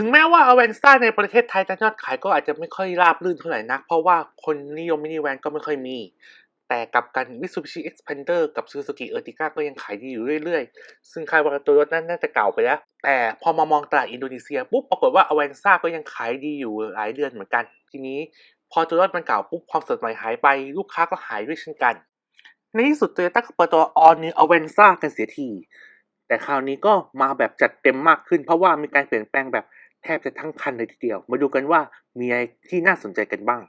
ถึงแม้ว่าอเวนซ่าในประเทศไทยจะยอดขายก็อาจจะไม่ค่อยราบรื่นเท่าไหร่นัก เพราะว่าคนนิยมมินิแวนก็ไม่ค่อยมี แต่กับกัน Mitsubishi Xpander กับ Suzuki Ertiga ก็ยังขายดีอยู่เรื่อยๆ ซึ่งคาดว่าตัวรถนั้นน่าจะเก่าไปแล้ว แต่พอมามองตลาดอินโดนีเซียปุ๊บปรากฏว่าอเวนซ่าก็ยังขายดีอยู่หลายเดือนเหมือนกัน ทีนี้พอตัวรถมันเก่าปุ๊บความสดใหม่หายไปลูกค้าก็หายด้วยเช่นกัน ในที่สุด Toyota ก็เปิดตัว All New Avenza กันเสียทีแต่คราวนี้ก็มาแบบจัดเต็มมากขึ้นเพราะว่ามีการเปลี่ยนแปลงแบบ แทบจะทั้งคันเลยทีเดียว มาดูกันว่ามีอะไรที่น่าสนใจกันบ้าง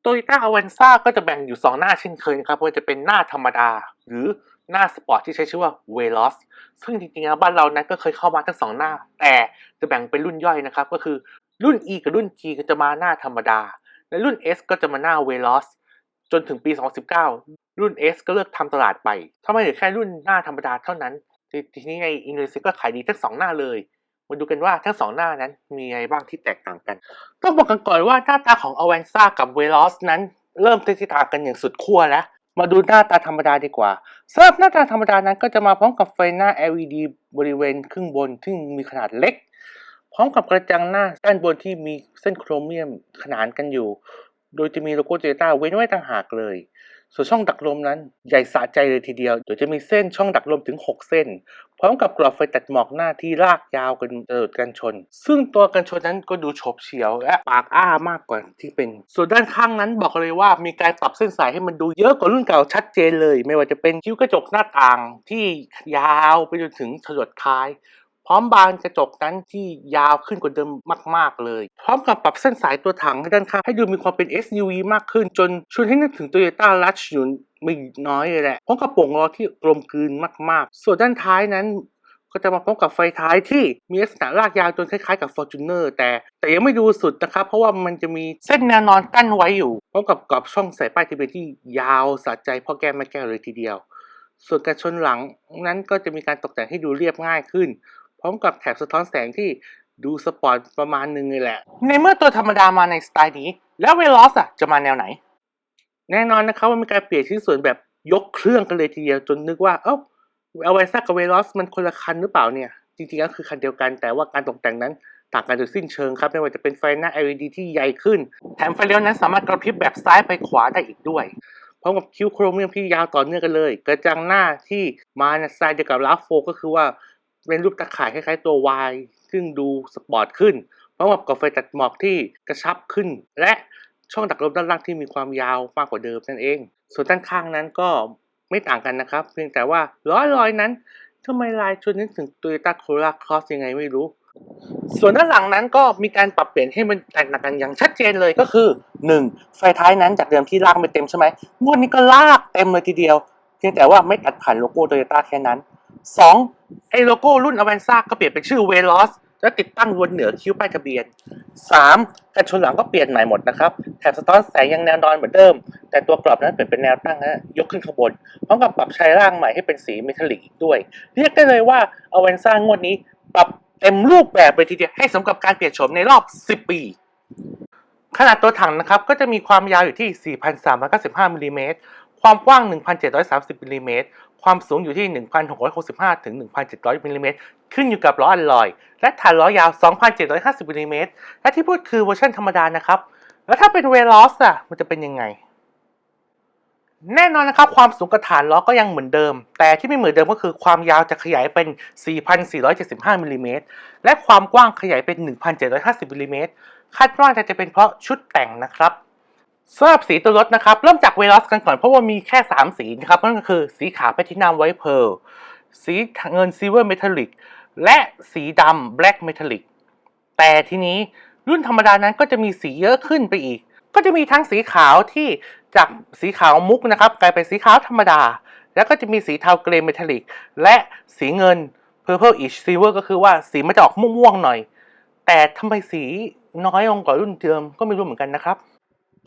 โตโยต้าอเวนซ่าก็จะแบ่งอยู่ 2 หน้าเช่นเคยนะครับว่าจะเป็นหน้าธรรมดา หรือหน้าสปอร์ตที่ใช้ชื่อว่า Veloz ซึ่งจริงๆแล้วบ้านเรานั้นก็เคยเข้ามาทั้งสองหน้า แต่จะแบ่งเป็นรุ่นย่อยนะครับ ก็คือรุ่น E กับรุ่น G ก็จะมาหน้าธรรมดา และรุ่น S ก็จะมาหน้า Veloz จนถึงปี 2019 รุ่น S ก็เลิกทำตลาดไปทำไมเหลือแค่รุ่นหน้าธรรมดาเท่านั้นทีทีนี้ในอินโดนีเซียก็ขายดีทั้งสองหน้าเลย มาดูกันว่าทั้งสองหน้านั้นมีอะไรบ้างที่แตกต่างกัน ต้องบอกกันก่อนว่าหน้าตาของ a v a n z a กับ Veloz นั้น เริ่มที่ต่างกันอย่างสุดขั้วแล้ว มาดูหน้าตาธรรมดาดีกว่าสำหรับหน้าตาธรรมดานั้นก็จะมาพร้อมกับไฟหน้า LED บริเวณครึ่งบนที่มีขนาดเล็ก พร้อมกับกระจังหน้าด้านบนที่มีเส้นโครเมียมขนานกันอยู่ โดยจะมีโลโก้โตโยต้าเว้นไว้ต่างหากเลย ส่วนช่องดักลมนั้นใหญ่สะใจเลยทีเดียว โดยจะมีเส้นช่องดักลมถึง 6 เส้น พร้อมกับกรอบไฟตัดหมอกหน้าที่ลากยาวกันตลอดกันชน ซึ่งตัวกันชนนั้นก็ดูโฉบเฉียวและปากอ้ามากกว่าที่เป็น ส่วนด้านข้างนั้นบอกเลยว่ามีการปรับเส้นสายให้มันดูเยอะกว่ารุ่นเก่าชัดเจนเลย ไม่ว่าจะเป็นคิ้วกระจกหน้าต่างที่ยาวไปจนถึงฉลดท้าย พร้อมบานกระจกนั้นที่ยาวขึ้นกว่าเดิมมากๆเลย พร้อมกับปรับเส้นสายตัวถังให้ด้านข้างให้ดูมีความเป็น SUV มากขึ้น จนชวนให้นึกถึง Toyota Rush อยู่ไม่น้อยเลยแหละพร้อมกับโป่งล้อที่กลมกลืนมาก ๆ ส่วนด้านท้ายนั้นก็จะมาพร้อมกับไฟท้ายที่มีลักษณะลากยาวจนคล้ายๆกับ Fortuner แต่แต่ยังไม่ดูสุดนะครับ เพราะว่ามันจะมีเส้นแนวนอนกั้นไว้อยู่พร้อมกับกรอบช่องใส่ป้ายทะเบียนที่ยาวสะใจพ่อแก้มแม่แก้วเลยทีเดียว ส่วนกระชนหลังนั้นก็จะมีการตกแต่งให้ดูเรียบง่ายขึ้น พร้อมกับแถบสะท้อนแสงที่ดูสปอร์ตประมาณหนึงเลยแหละ ในเมื่อตัวธรรมดามาในสไตล์นี้ แล้วเวลอสอะจะมาแนวไหน แน่นอนนะครับว่ามีการเปลี่ยนชิ้นส่วนแบบยกเครื่องกันเลยทีเดียวจนนึกว่า เอ้าเอาไว้ซักกับเวลอสมันคนละคันหรือเปล่าเนี่ย จริงๆก็คือคันเดียวกันแต่ว่าการตกแต่งนั้นต่างกันโดยสิ้นเชิงครับไม่ว่าจะเป็นไฟหน้า LED ที่ใหญ่ขึ้น แถมไฟเลี้ยวนั้นสามารถกระพริบแบบซ้ายไปขวาได้อีกด้วยพร้อมกับคิ้วโครเมียมที่ยาวต่อเนื่องกันเลย กระจังหน้าที่มาในสไตล์เดียวกับลาโฟก็คือว่า เป็นรูปตะข่ายคล้ายๆตัว Y ซึ่งดูสปอร์ตขึ้นพร้อมกับกรอบไฟตัดหมอกที่กระชับขึ้น และช่องดักลมด้านล่างที่มีความยาวมากกว่าเดิมนั่นเอง ส่วนด้านข้างนั้นก็ไม่ต่างกันนะครับ เพียงแต่ว่าล้อลอยนั้นทำไมลายชวนนึกถึง Toyota Corolla Cross ยังไงไม่รู้ ส่วนด้านหลังนั้นก็มีการปรับเปลี่ยนให้มันแตกต่างกันอย่างชัดเจนเลยก็คือ 1. ไฟท้ายนั้นจากเดิมที่ลากไม่เต็มใช่ไหมงวดนี้ก็ลากเต็มเลยทีเดียว เพียงแต่ว่าไม่ตัดผ่านโลโก้โตโยต้าแค่นั้น 2. ไอโลโก้รุ่นอ v วนซ่าก็เปลี่ยนเป็นชื่อ Veloz และติดตั้งบนเหนือคิ้วป้ายทะเบียน 3. กันชนหลังก็เปลี่ยนใหม่หมดนะครับ แถบสะท้อนแสงยังแนวนอนเหมือนเดิม แต่ตัวกรอบนั้นเปลี่ยนเป็นแนวตั้งนะยกขึ้นข้างบนพร้อมกับปรับชายร่างใหม่ให้เป็นสีเมทัลลิกอีกด้วย เรียกได้เลยว่าอ v วนซ่างวดนี้ ปรับเต็มรูปแบบไปทีเดียวให้สมกับการเปลี่ยนโฉมในรอบ 10 ปี ขนาดตัวถังนะครับก็จะมีความยาวอยู่ที่ 4,395มิลลิเมตร ความกว้าง 1,730มิลลิเมตร ความสูงอยู่ที่ 1,665 ถึง 1,700มิลลิเมตร ขึ้นอยู่กับล้ออัลลอย และฐานล้อยาว 2,750มิลลิเมตร และที่พูดคือเวอร์ชันธรรมดานะครับ แล้วถ้าเป็นเวลอสอะมันจะเป็นยังไง แน่นอนนะครับ ความสูงกระฐานล้อก็ยังเหมือนเดิม แต่ที่ไม่เหมือนเดิมก็คือความยาวจะขยายเป็น 4,475มิลลิเมตร และความกว้างขยายเป็น 1,750มิลลิเมตร คาดว่าจะเป็นเพราะชุดแต่งนะครับ สำหรับสีตัวรถนะครับ เริ่มจากเวลอสกันก่อนเพราะว่ามีแค่ 3 สีนะครับนั่นก็คือสีขาวแพทินัมไวท์เพร์ลสีเงินซิลเวอร์เมทัลลิกและสีดำแบล็กเมทัลลิกแต่ทีนี้รุ่นธรรมดานั้นก็จะมีสีเยอะขึ้นไปอีก ก็จะมีทั้งสีขาวที่จากสีขาวมุกนะครับ กลายเป็นสีขาวธรรมดา แล้วก็จะมีสีเทาเกรย์เมทัลลิกและสีเงิน Purple ish Silver ก็คือว่าสีมันจะออกม่วงๆหน่อย แต่ทำไมสีน้อยลงกว่ารุ่นเดิมก็ไม่รู้เหมือนกันนะครับ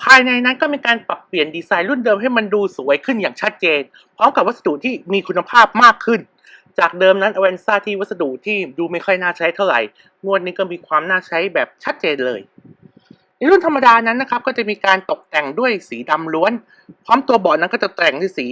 ภายในนั้นก็มีการปรับเปลี่ยนดีไซน์รุ่นเดิมให้มันดูสวยขึ้นอย่างชัดเจน พร้อมกับวัสดุที่มีคุณภาพมากขึ้น จากเดิมนั้นอเวนซ่าที่วัสดุที่ดูไม่ค่อยน่าใช้เท่าไหร่ งวดนี้ก็มีความน่าใช้แบบชัดเจนเลย ในรุ่นธรรมดานั้นนะครับก็จะมีการตกแต่งด้วยสีดำล้วน พร้อมตัวเบาะนั้นก็จะแต่งด้วยสี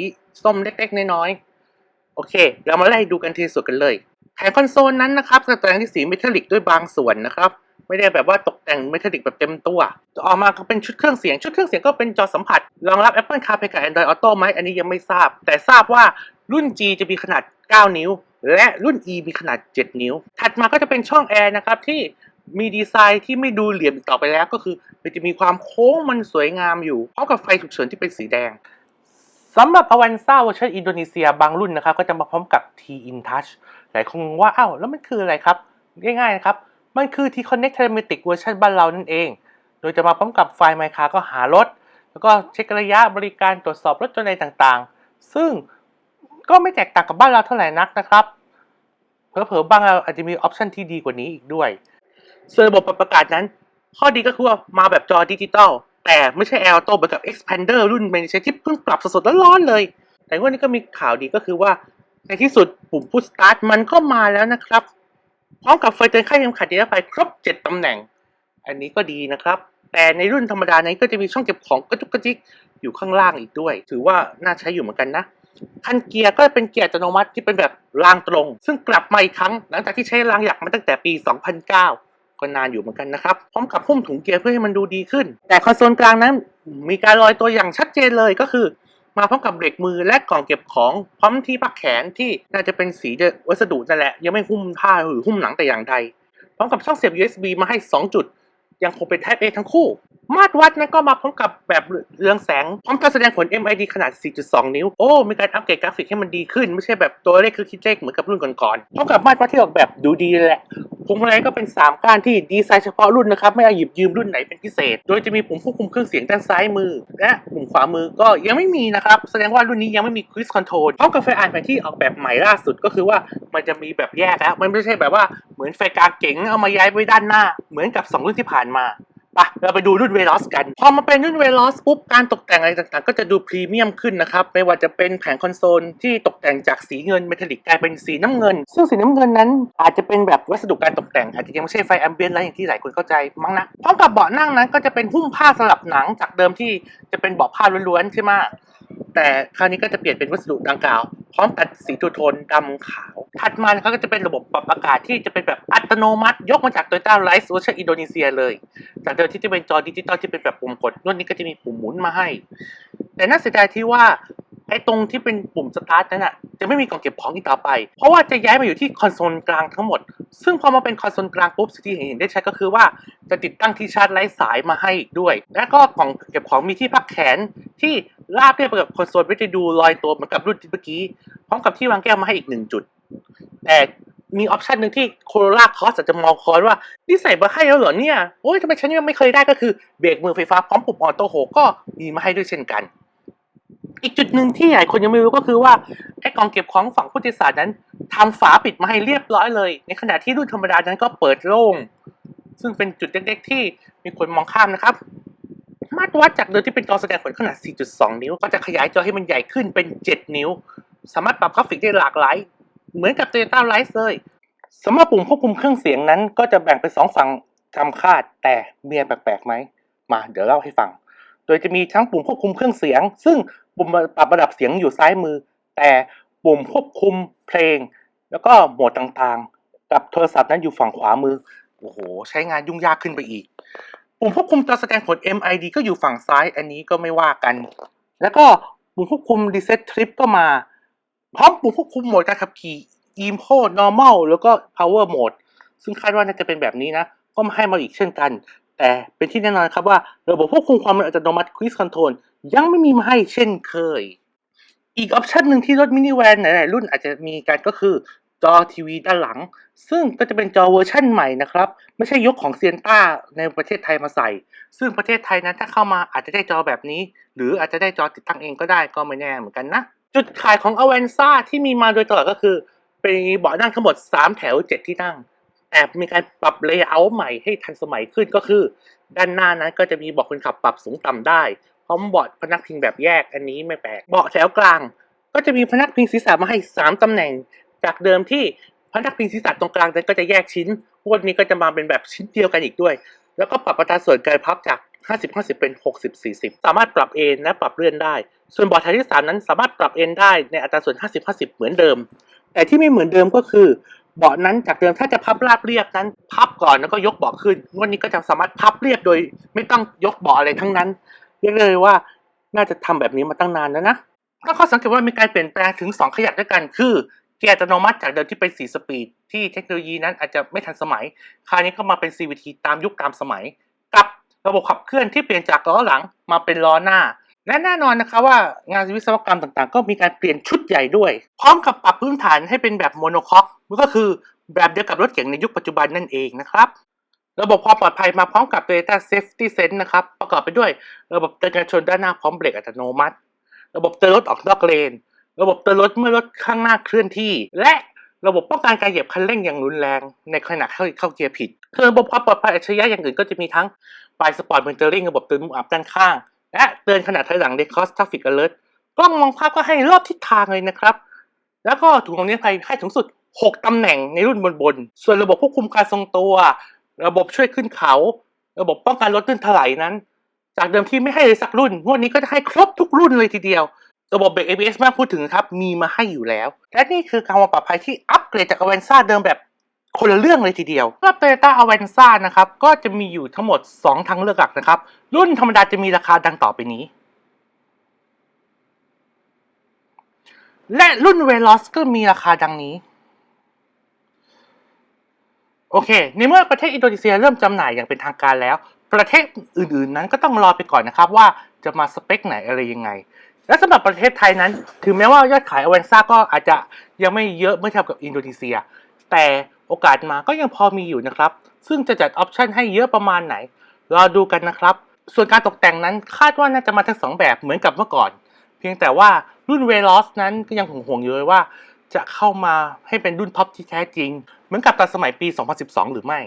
ส้มเล็กๆ น้อยๆ โอเค เรามาไล่ดูกันทีส่วนกันเลย แผงคอนโซลนั้นนะครับตกแต่งที่สีเมทัลลิกด้วยบางส่วนนะครับ ไม่ได้แบบว่าตกแต่งเมทัลลิกแบบเต็มตัวออกมาก็เป็นชุดเครื่องเสียง ชุดเครื่องเสียงก็เป็นจอสัมผัส รองรับ Apple CarPlay กับ Android Auto ไหมอันนี้ยังไม่ทราบ แต่ทราบว่ารุ่น G จะมีขนาด 9 นิ้ว และรุ่น E มีขนาด 7 นิ้ว ถัดมาก็จะเป็นช่องแอร์นะครับที่มีดีไซน์ที่ไม่ดูเหลี่ยมต่อไปแล้วก็คือมันจะมีความโค้งมันสวยงามอยู่พร้อมกับไฟฉุกเฉินที่เป็นสีแดงสำหรับ Avanza เวอร์ชันอินโดนีเซียบางรุ่นนะครับก็จะมาพร้อมกับ T-In Touch หลายคนงงว่าอ้าวแล้วมันคืออะไรครับ ง่ายๆนะครับ มันคือ T-Connect Telematic เวอร์ชันบ้านเรานั่นเอง โดยจะมาพร้อมกับไฟล์ My Car ก็หารถ แล้วก็เช็คระยะบริการตรวจสอบรถจนอะไรต่างๆ ซึ่งก็ไม่แตกต่างกับบ้านเราเท่าไหร่นักนะครับ เผลอๆบ้างเราอาจจะมีออปชันที่ดีกว่านี้อีกด้วยส่วนระบบปรับอากาศนั้น ข้อดีก็คือว่ามาแบบจอดิจิตอลแต่ไม่ใช่ a อ r โตเหมือนกับ Expander รุ่นเมนใช้ที่เพิ่งปรับสดๆร้อนๆเลย แต่วันนี้ก็มีข่าวดีก็คือว่าในที่สุดปุ่ม Push Start มันก็มาแล้วนะครับ พร้อมกับไฟเตือนค่าเข็มขัดนิรภัยครบ 7 ตำแหน่ง อันนี้ก็ดีนะครับ แต่ในรุ่นธรรมดานี้ก็จะมีช่องเก็บของกระจุกกระจิกอยู่ข้างล่างอีกด้วย ถือว่าน่าใช้อยู่เหมือนกันนะ คันเกียร์ก็เป็นเกียร์อัตโนมัติที่เป็นแบบรางตรง ซึ่งกลับมาอีกครั้งหลังจากที่ใช้รางหยักมาตั้งแต่ปี 2009ก็นานอยู่เหมือนกันนะครับ พร้อมกับหุ้มถุงเกียร์เพื่อให้มันดูดีขึ้น แต่คอนโซลกลางนั้นมีการลอยตัวอย่างชัดเจนเลยก็คือ มาพร้อมกับเบรกมือและกล่องเก็บของพร้อมที่พักแขนที่น่าจะเป็นสีจะวัสดุนั่นแหละ ยังไม่หุ้มผ้าหรือหุ้มหนังแต่อย่างใด พร้อมกับช่องเสียบ USB มาให้ 2 จุด ยังคงเป็น Type A ทั้งคู่ มาตรวัดนั้นก็มาพร้อมกับแบบเรืองแสง พร้อมการแสดงผล MID ขนาด 4.2 นิ้ว โอ้ มีการอัปเกรดกราฟิกให้มันดีขึ้น ไม่ใช่แบบตัวเลขคือคิดเลขเหมือนกับรุ่นก่อนๆพร้อมกับมาตรวัดที่ออกแบบดูดีเลยแหละพวงมาลัยก็เป็น 3 ก้านที่ดีไซน์เฉพาะรุ่นนะครับ ไม่เอาหยิบยืมรุ่นไหนเป็นพิเศษ โดยจะมีปุ่มควบคุมเครื่องเสียงด้านซ้ายมือ และปุ่มขวามือก็ยังไม่มีนะครับ แสดงว่ารุ่นนี้ยังไม่มี Quiz Control พร้อมกับไฟอ่านแผนที่ออกแบบใหม่ล่าสุดก็คือว่ามันจะมีแบบแยกแล้วมันไม่ใช่แบบว่าเหมือนไฟกาเก๋งเอามาย้ายไว้ด้านหน้า เหมือนกับ 2 รุ่นที่ผ่านมา ไปเราไปดูรุ่นเวลอสกัน พอมาเป็นรุ่นเวลอสปุ๊บ การตกแต่งอะไรต่างๆ ก็จะดูพรีเมียมขึ้นนะครับ ไม่ว่าจะเป็นแผงคอนโซลที่ตกแต่งจากสีเงินเมทัลลิกกลายเป็นสีน้ำเงิน ซึ่งสีน้ำเงินนั้นอาจจะเป็นแบบวัสดุการตกแต่ง อาจจะยังไม่ใช่ไฟแอมเบียนอะไรอย่างที่หลายคนเข้าใจมั้งนะพร้อมกับเบาะนั่งนั้นก็จะเป็นหุ้มผ้าสลับหนังจากเดิมที่จะเป็นเบาะผ้าล้วนๆใช่ไหม แต่คราวนี้ก็จะเปลี่ยนเป็นวัสดุดังกล่าว พร้อมตัดสีทูโทนดำขาว ถัดมาเขาก็จะเป็นระบบปรับอากาศที่จะเป็นแบบอัตโนมัติ ยกมาจาก Toyota Light เวอร์ชันอินโดนีเซียเลย จากเดิมที่จะเป็นจอดิจิตอลที่เป็นแบบปุ่มกดรุ่นนี้ก็จะมีปุ่มหมุนมาให้ แต่น่าเสียดายที่ว่า ไอ้ตรงที่เป็นปุ่มสตาร์ทนั้นอะจะไม่มีกล่องเก็บของอีกต่อไป เพราะว่าจะย้ายมาอยู่ที่คอนโซลกลางทั้งหมด ซึ่งพอมาเป็นคอนโซลกลางปุ๊บสิ่งที่เห็นได้ชัดก็คือว่าจะติดตั้งที่ชาร์จไร้สายมาให้อีกด้วย แล้วก็กล่องเก็บของมีที่พักแขนที่ราบเรียบกับคอนโซลไม่ได้ดูลอยตัวเหมือนกับรุ่นเมื่อกี้พร้อมกับที่วางแก้วมาให้อีกหนึ่งจุด แต่มีออปชันหนึ่งที่โคโรล่าคอสอาจจะมองคอยว่า นี่ใส่มาให้แล้วเหรอเนี่ย โอ้ยทำไมฉันยังไม่เคยได้ก็คือเบรกมือไฟฟ้าพร้อมปุ่มออโต้โฮก็มีมาให้ด้วยเช่นกัน อีกจุดหนึ่งที่หลายคนยังไม่รู้ก็คือว่าไอ้กล่องเก็บของฝั่งผู้โดยสารนั้นทำฝาปิดมาให้เรียบร้อยเลย ในขณะที่รุ่นธรรมดานั้นก็เปิดโล่ง ซึ่งเป็นจุดเล็กๆ ที่มีคนมองข้ามนะครับ มาตรวัดจากเดิมที่เป็นจอแสดงผลขนาด 4.2 นิ้ว ก็จะขยายจอให้มันใหญ่ขึ้นเป็น 7 นิ้ว สามารถปรับกราฟิกได้หลากหลาย เหมือนกับ Toyota Light เลยสำหรับปุ่มควบคุมเครื่องเสียงนั้น ก็จะแบ่งเป็นสองฝั่งจำคาดแต่เมีอะไรแปลกๆไหมมา เดี๋ยวเล่าให้ฟัง โดยจะมีทั้งปุ่มควบคุมเครื่องเสียง ซึ่ง ปุ่มปรับระดับเสียงอยู่ซ้ายมือ แต่ปุ่มควบคุมเพลง แล้วก็โหมดต่างๆ กับโทรศัพท์นั้นอยู่ฝั่งขวามือโอ้โหใช้งานยุ่งยากขึ้นไปอีก ปุ่มควบคุมจอแสดงผล MID ก็อยู่ฝั่งซ้ายอันนี้ก็ไม่ว่ากัน แล้วก็ปุ่มควบคุม Reset Trip ก็มา พร้อมปุ่มควบคุมโหมดการขับขี่ Eco Normal แล้วก็ Power Mode ซึ่งคาดว่าน่าจะเป็นแบบนี้นะ ก็มาให้มาอีกเช่นกัน แต่เป็นที่แน่นอนครับว่าระบบควบคุมความเร็วอัตโนมัติ Quick Control ยังไม่มีมาให้เช่นเคย อีกออปชันหนึ่งที่รถมินิแวนหลายๆรุ่นอาจจะมีกันก็คือจอทีวีด้านหลัง ซึ่งก็จะเป็นจอเวอร์ชั่นใหม่นะครับ ไม่ใช่ยกของเซียนต้าในประเทศไทยมาใส่ ซึ่งประเทศไทยนั้นถ้าเข้ามาอาจจะได้จอแบบนี้ หรืออาจจะได้จอติดตั้งเองก็ได้ก็ไม่แน่เหมือนกันนะ จุดขายของ a v a n z a ที่มีมาโดยตลอดก็คือ เป็นเบาะนั่งทั้งหมด 3 แถว 7 ที่นั่ง แต่มีการปรับเลเยอร์ใหม่ให้ทันสมัยขึ้นก็คือ ด้านหน้านั้นก็จะมีเบาะคนขับปรับสูงต่ำได้ พร้อมเบาะพนักพิงแบบแยกอันนี้ไม่แปลก เบาะแถวกลาง ก็จะมีพนักพิงศีรษะมาให้ 3ตำแหน่ง จากเดิมที่พนักพิงศีรษะตรงกลางนั้นก็จะแยกชิ้นวันนี้ก็จะมาเป็นแบบชิ้นเดียวกันอีกด้วย แล้วก็ปรับอัตราส่วนการพับจาก 50-50 เป็น 60-40 สามารถปรับเอนและปรับเลื่อนได้ ส่วนเบาะแถวที่ 3 นั้นสามารถปรับเอนได้ในอัตราส่วน 50-50 เหมือนเดิม แต่ที่ไม่เหมือนเดิมก็คือ เบาะนั้นจากเดิมถ้าจะพับราบเรียบนั้น พับก่อนแล้วก็ยกเบาะขึ้นงวันนี้ก็จะสามารถพับเรียบโดย ไม่ต้องยกเบาะอะไรทั้งนั้นเรียกเลยว่าน่าจะทำแบบนี้มาตั้งนานแล้วนะก็ข้อสังเกตว่ามีการเปลี่ยนแปลงถึง 2 ขยักด้วยกันคือเกียร์อัตโนมัติจากเดิมที่เป็น4สปีดที่เทคโนโลยีนั้นอาจจะไม่ทันสมัย คราวนี้ก็มาเป็น CVT ตามยุคตามสมัย กับระบบขับเคลื่อนที่เปลี่ยนจากล้อหลังมาเป็นล้อหน้า และแน่นอนนะคะว่างานวิศวกรรมต่างๆ ก็มีการเปลี่ยนชุดใหญ่ด้วย พร้อมกับปรับพื้นฐานให้เป็นแบบโมโนคอก มันก็คือแบบเดียวกับรถเก๋งในยุคปัจจุบันนั่นเองนะครับ ระบบความปลอดภัยมาพร้อมกับ Toyota Safety Sense นะครับ ประกอบไปด้วย ระบบเตือนการชนด้านหน้าพร้อมเบรกอัตโนมัติ ระบบเตือนรถออกนอกเลน ระบบเตือนรถเมื่อรถข้างหน้าเคลื่อนที่ และระบบป้องกันการเหยียบคันเร่งอย่างรุนแรง ในขณะเข้าเข้าเกียร์ผิดคือระบบความปลอดภัยอัจฉริยะอย่างอื่นก็จะมีทั้งไฟสปอร์ตเมนเทอร์ริงระบบเตือนมุมอับด้านข้าง และเตือนขณะถอยหลัง Recross Traffic Alert กล้องมองภาพก็ให้รอบทิศทางเลยนะครับ แล้วก็ถุงลมนิรภัยให้ถึงสุด 6 ตำแหน่งในรุ่นบนๆ ส่วนระบบควบคุมการทรงตัว ระบบช่วยขึ้นเขา ระบบป้องกันรถลื่นถลายนั้น จากเดิมที่ไม่ให้เลยสักรุ่นงวดนี้ก็จะให้ครบทุกรุ่นเลยทีเดียว ระบบเบรก ABS ม่ต้องพูดถึงครับ มีมาให้อยู่แล้ว และนี่คือการวางปลอดภัยที่อัปเกรดจากอเวนซ่าเดิมแบบคนละเรื่องเลยทีเดียวสำหรับ Toyota Avanza นะครับ ก็จะมีอยู่ทั้งหมด 2 ทางเลือกหลักนะครับ รุ่นธรรมดาจะมีราคาดังต่อไปนี้ และรุ่น Veloz ก็มีราคาดังนี้ โอเค ในเมื่อประเทศอินโดนีเซียเริ่มจำหน่ายอย่างเป็นทางการแล้ว ประเทศอื่นๆนั้นก็ต้องรอไปก่อนนะครับว่าจะมาสเปคไหนอะไรยังไง และสำหรับประเทศไทยนั้น ถึงแม้ว่ายอดขายอเวนซ่าก็อาจจะยังไม่เยอะเมื่อเทียบกับอินโดนีเซีย แต่โอกาสมาก็ยังพอมีอยู่นะครับ ซึ่งจะจัดออปชันให้เยอะประมาณไหน รอดูกันนะครับ ส่วนการตกแต่งนั้นคาดว่าน่าจะมาทั้งสองแบบเหมือนกับเมื่อก่อน เพียงแต่ว่ารุ่นเวล o สนั้นก็ยังห่วงๆอยู่เลยว่า จะเข้ามาให้เป็นรุ่นท็อปที่แท้จริง เหมือนกับตอนสมัยปี 2012 หรือไม่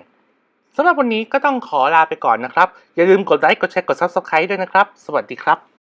สำหรับวันนี้ก็ต้องขอลาไปก่อนนะครับ อย่าลืมกดไลค์ กดแชร์ กด Subscribe ด้วยนะครับ สวัสดีครับ